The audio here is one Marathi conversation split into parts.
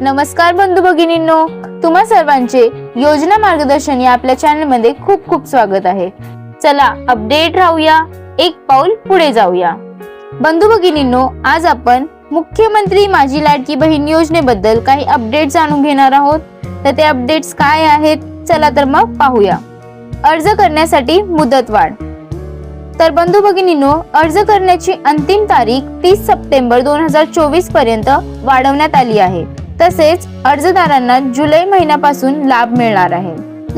नमस्कार बंधू भगिनींनो तुम्हा सर्वांचे योजना मार्गदर्शन या आपल्या चॅनलमध्ये खूप खूप स्वागत आहे. चला अपडेट राहूया एक पाऊल पुढे जाऊया. बंधू भगिनींनो आज आपण मुख्यमंत्री माझी लाडकी बहीण योजनेबद्दल काही अपडेट जाणून घेणार आहोत. तर ते अपडेट्स काय आहेत चला तर मग पाहूया. अर्ज करण्यासाठी मुदतवाढ तर बंधू भगिनींनो अर्ज करण्याची अंतिम तारीख तीस सप्टेंबर दोन हजार चोवीसपर्यंत वाढवण्यात आली आहे. तसेच अर्जदारांना जुलै महिन्यापासून लाभ मिळणार आहे.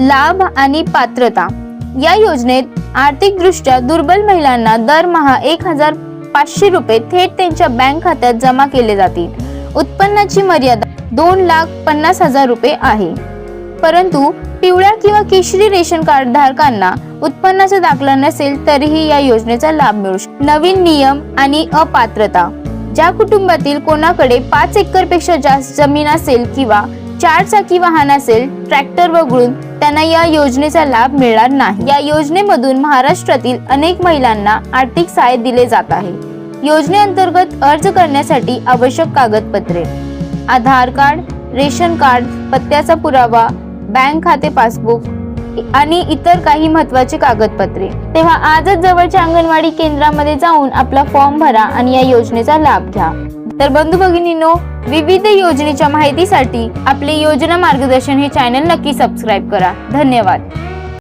लाभ आणि पात्रता. या योजनेत आर्थिकदृष्ट्या दुर्बल महिलांना दरमहा एक हजार पाचशे रुपये थेट त्यांच्या बँक खात्यात जमा केले जातील. उत्पन्नाची मर्यादा दोन लाख पन्नास हजार रुपये आहे. परंतु पिवळ्या किंवा केशरी रेशन कार्ड धारकांना उत्पन्नाचा दाखला नसेल तरीही या योजनेचा लाभ मिळू शकतो नवीन नियम आणि अपात्रता. ज्या कुटुंबातील कोणाकडे पाच एकरपेक्षा जास्त जमीन असेल किंवा चार चाकी वाहन असेल ट्रॅक्टर वगळून त्यांना या योजनेचा लाभ मिळणार नाही. या योजनेमधून महाराष्ट्रातील अनेक महिलांना आर्थिक सहाय्य दिले जात आहे. योजनेअंतर्गत अर्ज करण्यासाठी आवश्यक कागदपत्रे आधार कार्ड रेशन कार्ड पत्त्याचा पुरावा बँक खाते पासबुक आणि इतर काही महत्वाची कागदपत्रे. तेव्हा आजच जवळच्या अंगणवाडी केंद्रामध्ये जाऊन आपला फॉर्म भरा आणि या योजनेचा लाभ घ्या. तर बंधू भगिनींनो विविध योजनेच्या माहितीसाठी आपले योजना मार्गदर्शन हे चॅनल नक्की सबस्क्राईब करा. धन्यवाद.